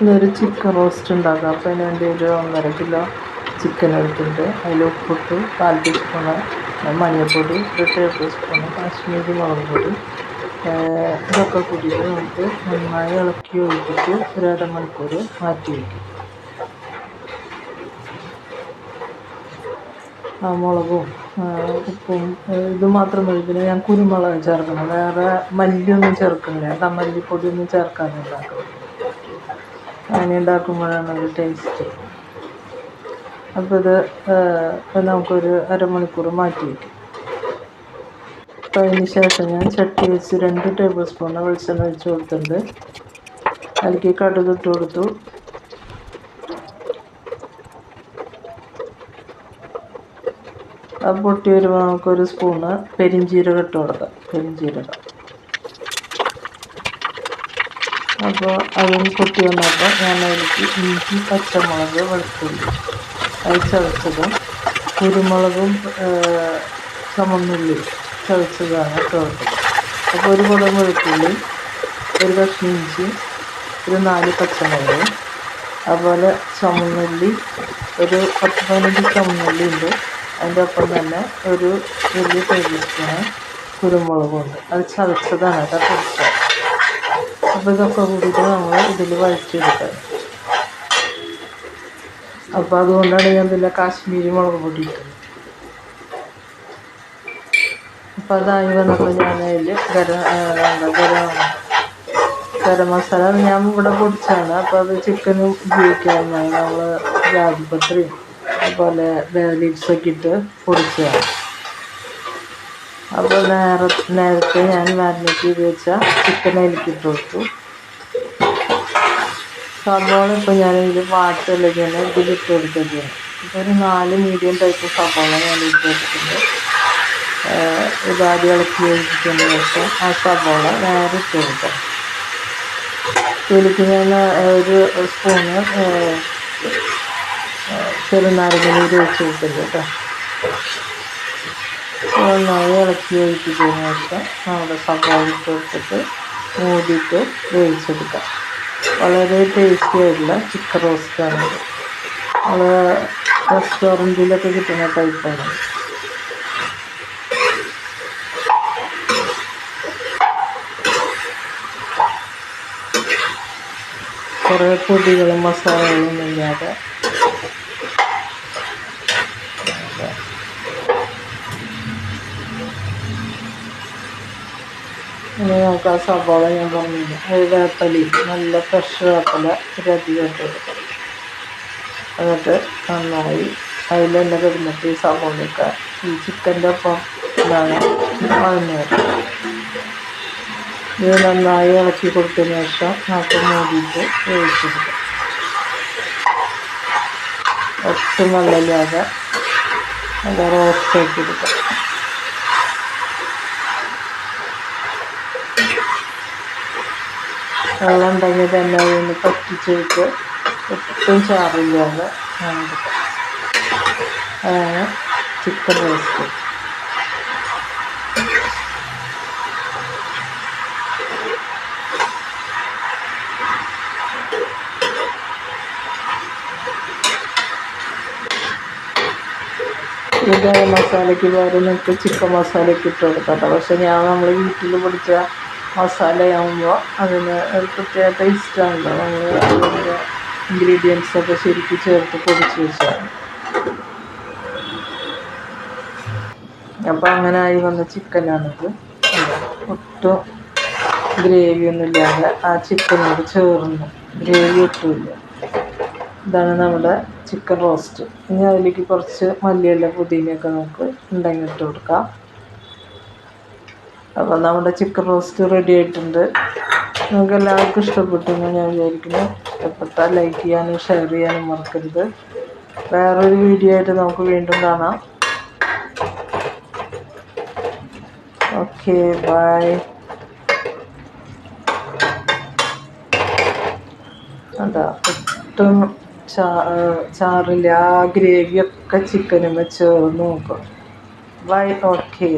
ഇതൊരു chicken roast ഉണ്ടാക്കുക അപ്പോൾ അതിന് വേണ്ടി ഒരു ഒന്നര കിലോ ചിക്കൻ എടുത്തിട്ട് അതിൽ ഉപ്പിട്ട് കാൽ ടീസ്പൂണ് മഞ്ഞൾപ്പൊടി ഒരു ടേബിൾ സ്പൂണ് കാശ്മീരി മുളക് പൊടി. ഇതൊക്കെ കൂടിയിട്ട് നമുക്ക് നന്നായി ഇളക്കി ഒഴിച്ചിട്ട് ഒരു അരമണിക്കൂർ മാറ്റി വയ്ക്കും. ആ മുളകും ഉപ്പും ഇത് മാത്രം മതി. പിന്നെ ഞാൻ കുരുമുളക് ചേർക്കുന്നത് വേറെ മല്ലിയൊന്നും ചേർക്കുന്നില്ല. മല്ലിപ്പൊടിയൊന്നും ചേർക്കാതെ അങ്ങനെ ഉണ്ടാക്കുമ്പോഴാണ് ഒരു ടേസ്റ്റ് അപ്പോൾ ഇത് നമുക്കൊരു അരമണിക്കൂർ മാറ്റി വയ്ക്കും അപ്പോൾ അതിന് ശേഷം ഞാൻ ചട്ടി വെച്ച് രണ്ട് ടേബിൾ സ്പൂൺ വെളിച്ചെണ്ണ ഒഴിച്ച് കൊടുത്തിട്ടുണ്ട്. അതിലേക്ക് കടുക് ഇട്ട് കൊടുത്തു. പൊട്ടി വരുമ്പോൾ നമുക്കൊരു സ്പൂണ് പെരിഞ്ചീരകം ഇട്ട് കൊടുക്കാം. പെരിഞ്ചീരകം. അപ്പോൾ അതും പൊട്ടി വന്നപ്പോൾ ഞാൻ അതിലേക്ക് ഇഞ്ചി പച്ചമുളക് വെളുത്തുള്ളി അത് ചതച്ചതും കുരുമുളകും ചുമന്നുള്ളി ചതച്ചതാണ് ഇട്ട് അപ്പോൾ ഒരു കുടം വെളുത്തുള്ളി ഒരു കഷ്ണം ഇഞ്ചി ഒരു നാല് പച്ചമുളക് അതുപോലെ ചുമന്നുള്ളി ഒരു പത്ത് പതിനഞ്ച് ചുമന്നുള്ളി ഉണ്ട്. അതിന്റെ ഒപ്പം തന്നെ ഒരു വലിയ ടേബിൾ സ്പൂണ് കുരുമുളകുണ്ട് അത് ചതച്ചതാണ് കേട്ടോ. പൊടിച്ചത് അപ്പോൾ ഇതൊക്കെ കൂടിയിട്ട് നമ്മൾ ഇതിൽ വഴറ്റിയെടുക്കാം. അപ്പോൾ അതുകൊണ്ടാണ് ഞാൻ ഇതിൽ കാശ്മീരി മുളക് പൊടി ഇട്ടത്. അപ്പോൾ അതായി വന്നപ്പോൾ ഞാൻ അതിൽ ഗരം ഗരം ഗരം മസാല ഞാൻ ഇവിടെ പൊടിച്ചാണ്. അപ്പോൾ അത് ചിക്കൻ ഉപയോഗിക്കാവുന്നതാണ് നമ്മൾ ജാതിപത്രിയും അതുപോലെ ലീവ്സൊക്കെ ഇട്ട് പൊടിച്ചതാണ്. അപ്പോൾ നേരെ നേരത്തെ ഞാൻ മാരിനേറ്റ് ചെയ്ത് വെച്ച ചിക്കൻ ഇട്ട് കൊടുത്തു. സവാള ഇപ്പോൾ ഞാൻ ഇതിൽ തന്നെ ഇതിലിട്ട് കൊടുത്തതാണ് ഇപ്പോൾ ഒരു നാല് മീഡിയം ടൈപ്പ് സവാള ഞാൻ ഇട്ട് കൊടുത്തിട്ടുണ്ട്. ഇതാദ്യം ഇളക്കി യോജിച്ചതിന് ശേഷം ആ സവാള നേരെ ഇട്ട് കൊടുക്കാം. ഇതിലേക്ക് ഞാൻ ഒരു സ്പൂണ് ചെറുനാരങ്ങ നീര് ഒഴിച്ച് കൊടുത്തില്ല കേട്ടോ. നന്നായി ഇളക്കി ഒഴിപ്പിച്ചതിന് ശേഷം നമ്മുടെ സവാള കൊടുത്തിട്ട് മൂടിയിട്ട് വേവിച്ചെടുക്കാം. വളരെ ടേസ്റ്റി ആയിട്ടുള്ള ചിക്കൻ റോസ്റ്റാണ് നമ്മളെ റെസ്റ്റോറന്റിലൊക്കെ കിട്ടുന്ന ടൈപ്പാണ് കുറേ പൊടികളും മസാലകളും ഇല്ലാതെ ഇനി നമുക്ക് ആ സവാള ഞാൻ പറഞ്ഞില്ല? അത് വേപ്പലി. നല്ല ഫ്രഷ് വേപ്പല. ഒരധികം കൊടുക്കാം. എന്നിട്ട് നന്നായി അതിൽ തന്നെ കിടന്നിട്ട് ഈ സവാളയൊക്കെ ഈ ചിക്കന്റെ ഒപ്പം ഇതാണ് വഴഞ്ഞത് ഇത് നന്നായി ഇളക്കി കൊടുത്തതിന് ശേഷം നമുക്ക് മൂടിയിട്ട് വേവിച്ചെടുക്കാം. ഒട്ടും വെള്ളമില്ലാതെ നല്ല റോസ്റ്റ് ആക്കി എടുക്കാം. വെള്ളം ഉണ്ടെങ്കിൽ തന്നെ അതൊന്ന് പറ്റിച്ചെടുത്ത് ഒട്ടും ചാറില്ലാതെ അതാണ് ചിക്കൻ റോസ്റ്റ് ഗരം മസാലയ്ക്ക് പകരം നിങ്ങൾക്ക് ചിക്കൻ മസാലയ്ക്ക് ഇട്ട് കൊടുക്കാം പക്ഷെ ഞാൻ നമ്മൾ വീട്ടിൽ പൊടിച്ച മസാലയാകുമ്പോൾ അതിന് ഒരു പ്രത്യേക ടേസ്റ്റാണല്ലോ നമ്മൾ അതിന്റെ ഇൻഗ്രീഡിയൻസൊക്കെ ശരിക്കും ചേർത്ത് പൊടിച്ച് വെച്ചാൽ അപ്പോൾ അങ്ങനെ ആയി വന്ന ചിക്കനാണിത്. ഒട്ടും ഗ്രേവി ഒന്നും ഇല്ലാതെ ആ ചിക്കനോട് ചേർന്ന്. ഗ്രേവി ഒട്ടുമില്ല. ഇതാണ് നമ്മുടെ ചിക്കൻ റോസ്റ്റ് ഇനി അതിലേക്ക് കുറച്ച് മല്ലിയില പുതിനയൊക്കെ നമുക്ക് ഉണ്ടെങ്കിൽ ഇട്ട് കൊടുക്കാം. അപ്പോൾ നമ്മുടെ ചിക്കൻ റോസ്റ്റ് റെഡി ആയിട്ടുണ്ട്. നിങ്ങൾക്ക് എല്ലാവർക്കും ഇഷ്ടപ്പെട്ടെന്ന് ഞാൻ വിചാരിക്കുന്നു. ഇഷ്ടപ്പെട്ടാൽ ലൈക്ക് ചെയ്യാനും ഷെയർ ചെയ്യാനും മറക്കരുത്. വേറൊരു വീഡിയോ ആയിട്ട് നമുക്ക് വീണ്ടും കാണാം. ഓക്കെ ബൈ അതാ ഒട്ടും ചാ ചാറില്ല ആ ഗ്രേവിയൊക്കെ ചിക്കനും വെച്ച് നോക്കും. Bye okay